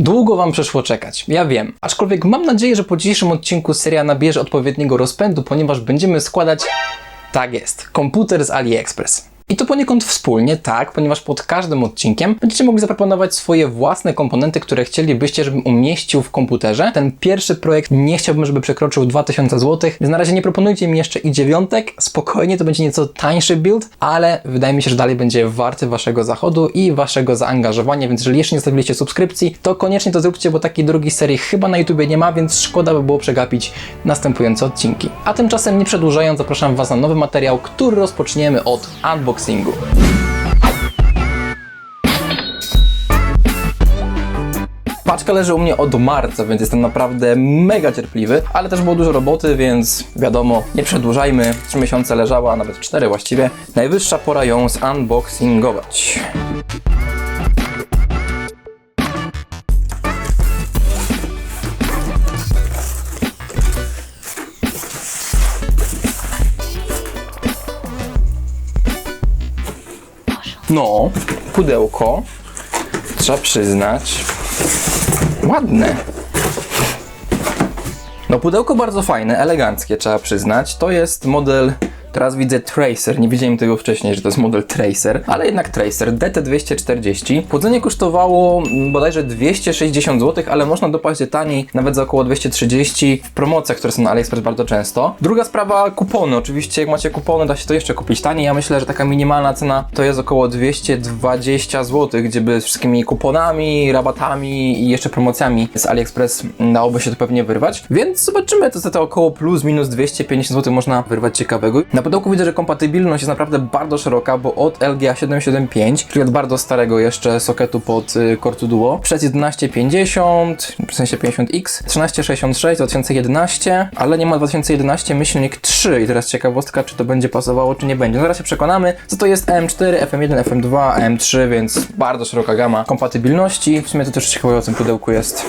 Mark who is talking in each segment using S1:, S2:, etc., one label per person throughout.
S1: Długo Wam przyszło czekać, ja wiem. Aczkolwiek mam nadzieję, że po dzisiejszym odcinku seria nabierze odpowiedniego rozpędu, ponieważ będziemy składać, tak jest, komputer z AliExpress. I to poniekąd wspólnie, tak, ponieważ pod każdym odcinkiem będziecie mogli zaproponować swoje własne komponenty, które chcielibyście, żebym umieścił w komputerze. Ten pierwszy projekt nie chciałbym, żeby przekroczył 2000 zł, więc na razie nie proponujcie mi jeszcze i dziewiątek. Spokojnie, to będzie nieco tańszy build, ale wydaje mi się, że dalej będzie warty waszego zachodu i waszego zaangażowania, więc jeżeli jeszcze nie zostawiliście subskrypcji, to koniecznie to zróbcie, bo takiej drugiej serii chyba na YouTubie nie ma, więc szkoda by było przegapić następujące odcinki. A tymczasem nie przedłużając, zapraszam was na nowy materiał, który rozpoczniemy od Paczka leży u mnie od marca, więc jestem naprawdę mega cierpliwy, ale też było dużo roboty, więc wiadomo, nie przedłużajmy. Trzy miesiące leżała, nawet cztery właściwie. Najwyższa pora ją zunboxingować. No, pudełko, trzeba przyznać, ładne. No pudełko bardzo fajne, eleganckie trzeba przyznać. To jest model, teraz widzę Tracer, nie widziałem tego wcześniej, że to jest model Tracer, ale jednak Tracer DT240. Chłodzenie kosztowało bodajże 260 zł, ale można dopaść je taniej, nawet za około 230 w promocjach, które są na AliExpress bardzo często. Druga sprawa, kupony. Oczywiście jak macie kupony, da się to jeszcze kupić taniej. Ja myślę, że taka minimalna cena to jest około 220 zł, gdzie by z wszystkimi kuponami, rabatami i jeszcze promocjami z AliExpress dałoby się to pewnie wyrwać. Więc zobaczymy, to za około plus minus 250 zł można wyrwać ciekawego. Na pudełku widzę, że kompatybilność jest naprawdę bardzo szeroka, bo od LGA 775, czyli od bardzo starego jeszcze soketu pod y, Core Duo, przez 1150, w sensie 50X, 1366, 2011, ale nie ma 2011 myślnik 3 i teraz ciekawostka, czy to będzie pasowało, czy nie będzie. No zaraz się przekonamy, co to jest AM4, FM1, FM2, AM3, więc bardzo szeroka gama kompatybilności. W sumie to też ciekawego w tym pudełku jest.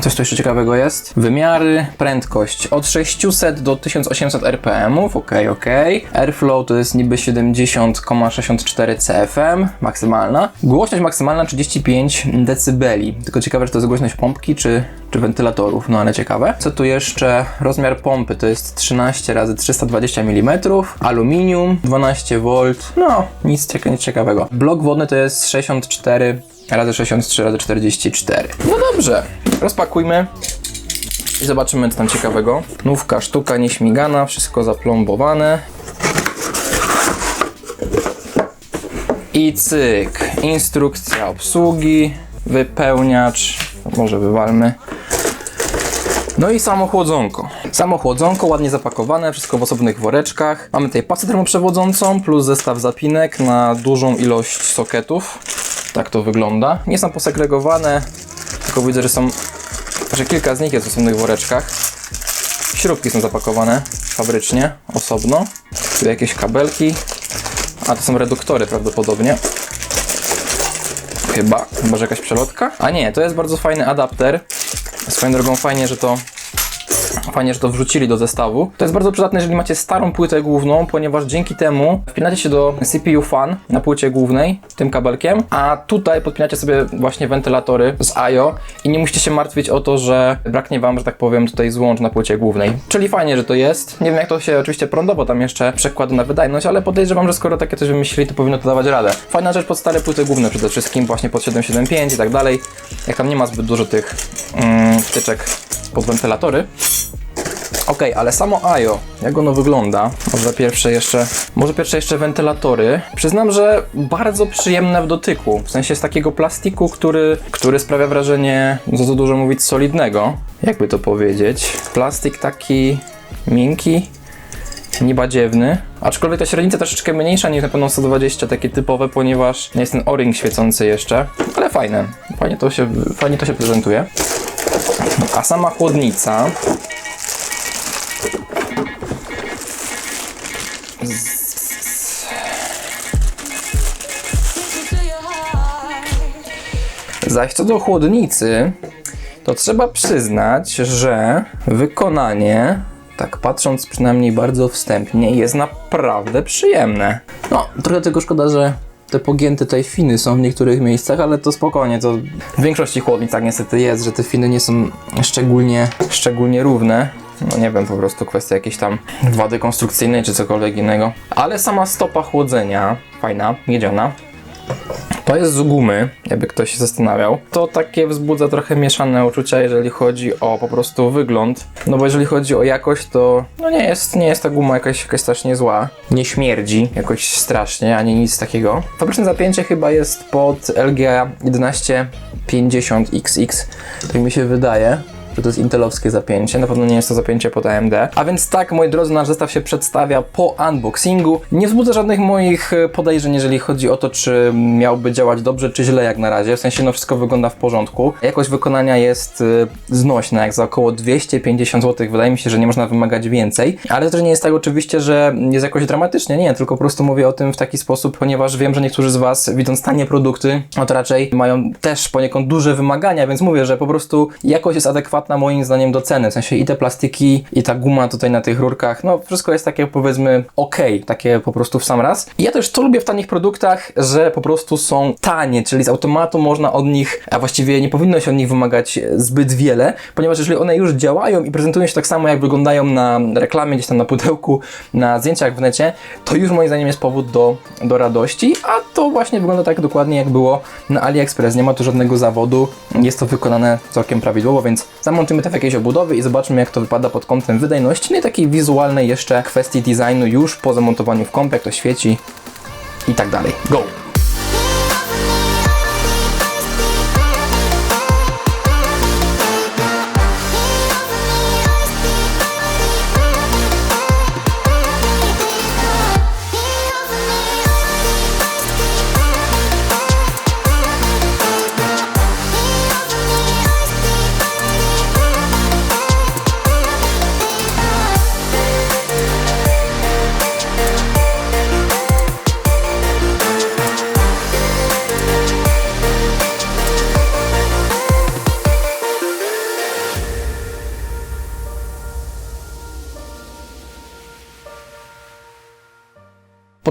S1: Coś tu jeszcze ciekawego jest. Wymiary, prędkość od 600 do 1800 RPM, ok, ok. Airflow to jest niby 70,64 CFM, maksymalna. Głośność maksymalna 35 dB. Tylko ciekawe, czy to jest głośność pompki, czy, czy wentylatorów, no ale ciekawe. Co tu jeszcze? Rozmiar pompy to jest 13 razy 320 mm, aluminium, 12 V, no nic, cieka nic ciekawego. Blok wodny to jest 64 razy 63 razy 44. No dobrze, rozpakujmy i zobaczymy co tam ciekawego. Nówka, sztuka nieśmigana, wszystko zaplombowane. I cyk, instrukcja obsługi, wypełniacz, może wywalmy. No i samo chłodzonko. Samo chłodzonko ładnie zapakowane, wszystko w osobnych woreczkach. Mamy tutaj pasę termoprzewodzącą plus zestaw zapinek na dużą ilość soketów. Tak to wygląda. Nie są posegregowane, tylko widzę, że są, że kilka z nich jest w osobnych woreczkach. Śrubki są zapakowane fabrycznie, osobno. Tu jakieś kabelki. A to są reduktory prawdopodobnie. Chyba, chyba że jakaś przelotka. A nie, to jest bardzo fajny adapter. Swoją drogą fajnie, że to Fajnie, że to wrzucili do zestawu. To jest bardzo przydatne, jeżeli macie starą płytę główną, ponieważ dzięki temu wpinacie się do CPU fan na płycie głównej tym kabelkiem, a tutaj podpinacie sobie właśnie wentylatory z IO i nie musicie się martwić o to, że braknie wam, że tak powiem, tutaj złącz na płycie głównej. Czyli fajnie, że to jest. Nie wiem, jak to się oczywiście prądowo tam jeszcze przekłada na wydajność, ale podejrzewam, że skoro takie coś wymyślili, to powinno to dawać radę. Fajna rzecz pod stare płyty główne przede wszystkim, właśnie pod 775 i tak dalej. Jak tam nie ma zbyt dużo tych mm, wtyczek pod wentylatory. Ok, ale samo IO, jak ono wygląda? Może pierwsze jeszcze, może pierwsze jeszcze wentylatory. Przyznam, że bardzo przyjemne w dotyku. W sensie z takiego plastiku, który, który sprawia wrażenie, za dużo mówić, solidnego. Jakby to powiedzieć. Plastik taki miękki, niebadziewny. Aczkolwiek ta średnica troszeczkę mniejsza niż na pewno 120, takie typowe, ponieważ jest ten o-ring świecący jeszcze. Ale fajne. Fajnie to się, fajnie to się prezentuje. A sama chłodnica Zaś co do chłodnicy, to trzeba przyznać, że wykonanie, tak patrząc przynajmniej bardzo wstępnie, jest naprawdę przyjemne. No, trochę tego szkoda, że te pogięte tutaj finy są w niektórych miejscach, ale to spokojnie, to w większości chłodnic tak niestety jest, że te finy nie są szczególnie, szczególnie równe. No nie wiem, po prostu kwestia jakiejś tam wady konstrukcyjnej czy cokolwiek innego. Ale sama stopa chłodzenia, fajna, miedziana, to jest z gumy, jakby ktoś się zastanawiał. To takie wzbudza trochę mieszane uczucia, jeżeli chodzi o po prostu wygląd. No bo jeżeli chodzi o jakość, to no nie jest, nie jest ta guma jakaś, jakaś strasznie zła. Nie śmierdzi jakoś strasznie, ani nic takiego. Fabryczne zapięcie chyba jest pod LGA 1150XX, tak mi się wydaje że to jest intelowskie zapięcie, na pewno nie jest to zapięcie pod AMD. A więc tak, moi drodzy, nasz zestaw się przedstawia po unboxingu. Nie wzbudza żadnych moich e, podejrzeń, jeżeli chodzi o to, czy miałby działać dobrze, czy źle jak na razie. W sensie, no wszystko wygląda w porządku. Jakość wykonania jest e, znośna, jak za około 250 zł. Wydaje mi się, że nie można wymagać więcej. Ale też nie jest tak oczywiście, że jest jakoś dramatycznie, nie, tylko po prostu mówię o tym w taki sposób, ponieważ wiem, że niektórzy z Was, widząc tanie produkty, no to raczej mają też poniekąd duże wymagania, więc mówię, że po prostu jakość jest adekwatna moim zdaniem do ceny. W sensie i te plastiki, i ta guma tutaj na tych rurkach, no wszystko jest takie powiedzmy ok, takie po prostu w sam raz. I ja też to lubię w tanich produktach, że po prostu są tanie, czyli z automatu można od nich, a właściwie nie powinno się od nich wymagać zbyt wiele, ponieważ jeżeli one już działają i prezentują się tak samo jak wyglądają na reklamie, gdzieś tam na pudełku, na zdjęciach w necie, to już moim zdaniem jest powód do, do radości, a to właśnie wygląda tak dokładnie jak było na AliExpress. Nie ma tu żadnego zawodu, jest to wykonane całkiem prawidłowo, więc zamontujmy to w jakiejś obudowy i zobaczmy jak to wypada pod kątem wydajności, no i takiej wizualnej jeszcze kwestii designu już po zamontowaniu w kompie, jak to świeci i tak dalej. Go!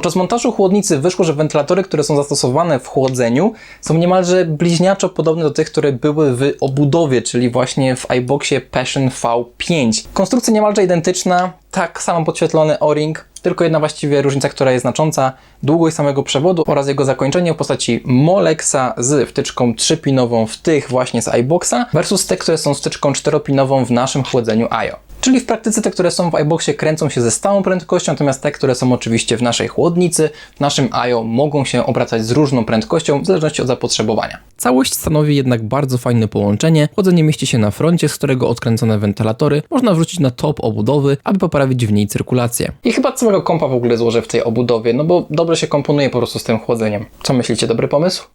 S1: Podczas montażu chłodnicy wyszło, że wentylatory, które są zastosowane w chłodzeniu, są niemalże bliźniaczo podobne do tych, które były w obudowie, czyli właśnie w iBoxie Passion V5. Konstrukcja niemalże identyczna, tak samo podświetlony O-ring, tylko jedna właściwie różnica, która jest znacząca, długość samego przewodu oraz jego zakończenie w postaci Molexa z wtyczką 3-pinową w tych właśnie z iBoxa versus te, które są z wtyczką 4-pinową w naszym chłodzeniu IO. Czyli w praktyce te, które są w iBoxie kręcą się ze stałą prędkością, natomiast te, które są oczywiście w naszej chłodnicy, w naszym IO mogą się obracać z różną prędkością w zależności od zapotrzebowania. Całość stanowi jednak bardzo fajne połączenie. Chłodzenie mieści się na froncie, z którego odkręcone wentylatory można wrzucić na top obudowy, aby poprawić w niej cyrkulację. I chyba całego kompa w ogóle złożę w tej obudowie, no bo dobrze się komponuje po prostu z tym chłodzeniem. Co myślicie, dobry pomysł?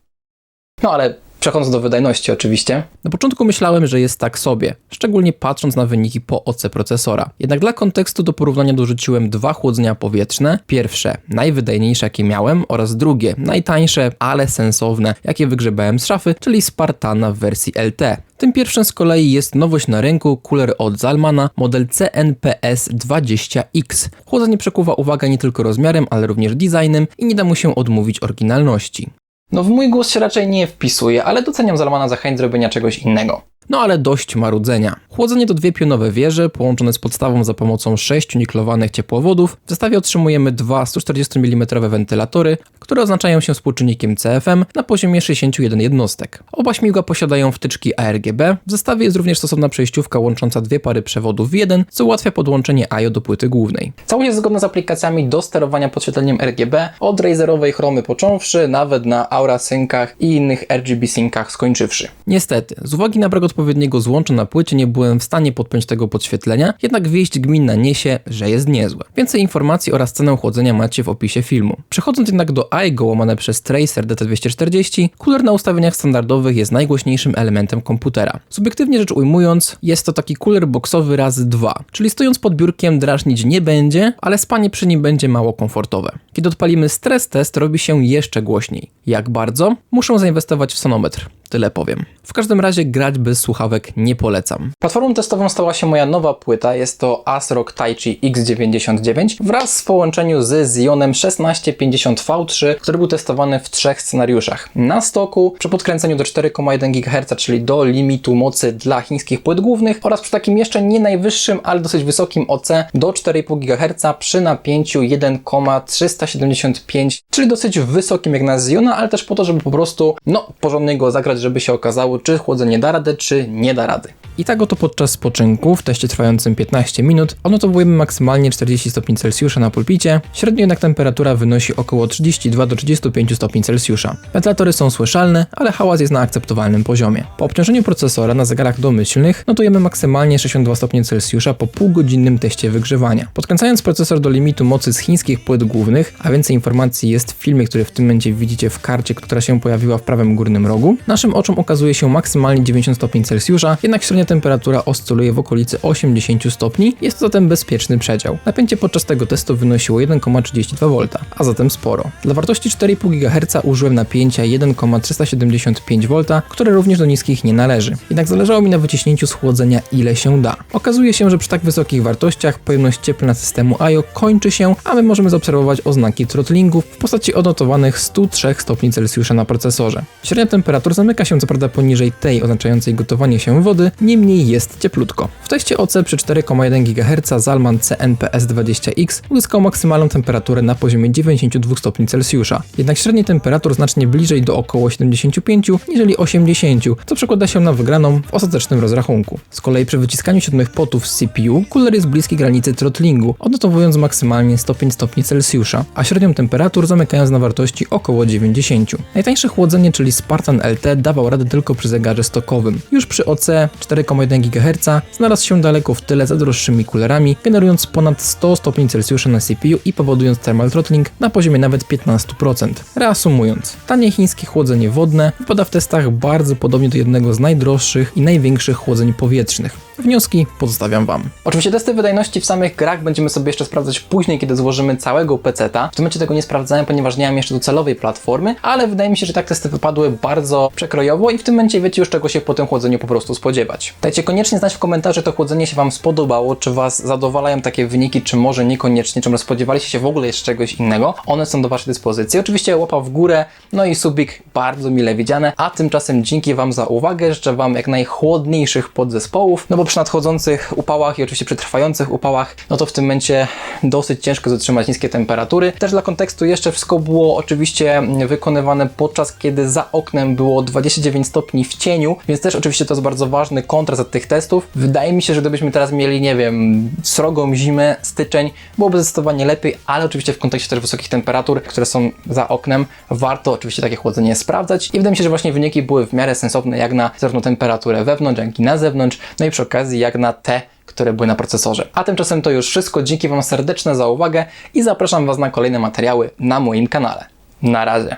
S1: No ale Przechodząc do wydajności oczywiście. Na początku myślałem, że jest tak sobie, szczególnie patrząc na wyniki po OC procesora. Jednak dla kontekstu do porównania dorzuciłem dwa chłodzenia powietrzne. Pierwsze, najwydajniejsze jakie miałem oraz drugie, najtańsze, ale sensowne, jakie wygrzebałem z szafy, czyli Spartana w wersji LT. Tym pierwszym z kolei jest nowość na rynku, cooler od Zalmana, model CNPS20X. Chłodzenie przekuwa uwagę nie tylko rozmiarem, ale również designem i nie da mu się odmówić oryginalności. No w mój głos się raczej nie wpisuje, ale doceniam Zalmana za chęć zrobienia czegoś innego. No ale dość marudzenia. Chłodzenie to dwie pionowe wieże połączone z podstawą za pomocą sześciu niklowanych ciepłowodów. W zestawie otrzymujemy dwa 140 mm wentylatory, które oznaczają się współczynnikiem CFM na poziomie 61 jednostek. Oba śmigła posiadają wtyczki ARGB. W zestawie jest również stosowna przejściówka łącząca dwie pary przewodów w jeden, co ułatwia podłączenie IO do płyty głównej. Całość jest zgodna z aplikacjami do sterowania podświetleniem RGB, od razerowej chromy począwszy, nawet na Aura Syncach i innych RGB Syncach skończywszy. Niestety, z uwagi na brak odpowiedniego złącza na płycie nie byłem w stanie podpiąć tego podświetlenia, jednak wieść gminna niesie, że jest niezłe. Więcej informacji oraz cenę chłodzenia macie w opisie filmu. Przechodząc jednak do iGo łamane przez Tracer DT240, cooler na ustawieniach standardowych jest najgłośniejszym elementem komputera. Subiektywnie rzecz ujmując, jest to taki cooler boxowy razy dwa, czyli stojąc pod biurkiem drażnić nie będzie, ale spanie przy nim będzie mało komfortowe. Kiedy odpalimy stres test, robi się jeszcze głośniej. Jak bardzo? Muszę zainwestować w sonometr. Tyle powiem. W każdym razie grać bez słuchawek nie polecam. Platformą testową stała się moja nowa płyta, jest to ASRock Taichi X99 wraz w połączeniu z Xeonem 1650V3, który był testowany w trzech scenariuszach. Na stoku, przy podkręceniu do 4,1 GHz, czyli do limitu mocy dla chińskich płyt głównych oraz przy takim jeszcze nie najwyższym, ale dosyć wysokim OC do 4,5 GHz przy napięciu 1,375, czyli dosyć wysokim jak na Xeona, ale też po to, żeby po prostu, no, porządnie go zagrać, żeby się okazało, czy chłodzenie da radę, czy nie da rady. I tak oto podczas spoczynku, w teście trwającym 15 minut, odnotowujemy maksymalnie 40 stopni Celsjusza na pulpicie, średnio jednak temperatura wynosi około 32 do 35 stopni Celsjusza. Wentilatory są słyszalne, ale hałas jest na akceptowalnym poziomie. Po obciążeniu procesora na zegarach domyślnych notujemy maksymalnie 62 stopnie Celsjusza po półgodzinnym teście wygrzewania. Podkręcając procesor do limitu mocy z chińskich płyt głównych, a więcej informacji jest w filmie, który w tym momencie widzicie w karcie, która się pojawiła w prawym górnym rogu, naszym oczom okazuje się maksymalnie 90 stopni Celsjusza, jednak średnia temperatura oscyluje w okolicy 80 stopni, jest to zatem bezpieczny przedział. Napięcie podczas tego testu wynosiło 1,32 V, a zatem sporo. Dla wartości 4,5 GHz użyłem napięcia 1,375 V, które również do niskich nie należy. Jednak zależało mi na wyciśnięciu schłodzenia ile się da. Okazuje się, że przy tak wysokich wartościach pojemność cieplna systemu IO kończy się, a my możemy zaobserwować oznaki throttlingu w postaci odnotowanych 103 stopni Celsjusza na procesorze. Średnia temperatura zamyka się co prawda poniżej tej oznaczającej gotowanie się wody, niemniej jest cieplutko. W teście OC przy 4,1 GHz Zalman CNPS20X uzyskał maksymalną temperaturę na poziomie 92 stopni Celsjusza. Jednak średniej temperatur znacznie bliżej do około 75 niżeli 80, co przekłada się na wygraną w ostatecznym rozrachunku. Z kolei przy wyciskaniu siódmych potów z CPU cooler jest bliski granicy throttlingu, odnotowując maksymalnie 105 stopni Celsjusza, a średnią temperatur zamykając na wartości około 90. Najtańsze chłodzenie, czyli Spartan LT dawał radę tylko przy zegarze stokowym. Już przy OC 4,1 GHz znalazł się daleko w tyle za droższymi coolerami, generując ponad 100 stopni Celsjusza na CPU i powodując thermal throttling na poziomie nawet 15%. Reasumując, tanie chińskie chłodzenie wodne wypada w testach bardzo podobnie do jednego z najdroższych i największych chłodzeń powietrznych. Wnioski pozostawiam Wam. Oczywiście testy wydajności w samych grach będziemy sobie jeszcze sprawdzać później, kiedy złożymy całego peceta. W tym momencie tego nie sprawdzałem, ponieważ nie mam jeszcze docelowej platformy, ale wydaje mi się, że tak testy wypadły bardzo przekrojowo i w tym momencie wiecie już czego się po tym chłodzeniu po prostu spodziewać. Dajcie koniecznie znać w komentarzu, to chłodzenie się Wam spodobało, czy Was zadowalają takie wyniki, czy może niekoniecznie, czy może spodziewaliście się w ogóle jeszcze czegoś innego. One są do Waszej dyspozycji. Oczywiście łapa w górę, no i subik bardzo mile widziane, a tymczasem dzięki Wam za uwagę, życzę Wam jak najchłodniejszych podzespołów, no bo przy nadchodzących upałach i oczywiście przy trwających upałach, no to w tym momencie dosyć ciężko zatrzymać niskie temperatury. Też dla kontekstu jeszcze wszystko było oczywiście wykonywane podczas kiedy za oknem było 29 stopni w cieniu, więc też oczywiście to jest bardzo ważny kontrast tych testów. Wydaje mi się, że gdybyśmy teraz mieli, nie wiem, srogą zimę, styczeń, byłoby zdecydowanie lepiej, ale oczywiście w kontekście też wysokich temperatur, które są za oknem, warto oczywiście takie chłodzenie sprawdzać i wydaje mi się, że właśnie wyniki były w miarę sensowne jak na zarówno temperaturę wewnątrz, jak i na zewnątrz, no i przy okazji jak na te które były na procesorze. A tymczasem to już wszystko. Dzięki Wam serdeczne za uwagę i zapraszam Was na kolejne materiały na moim kanale. Na razie.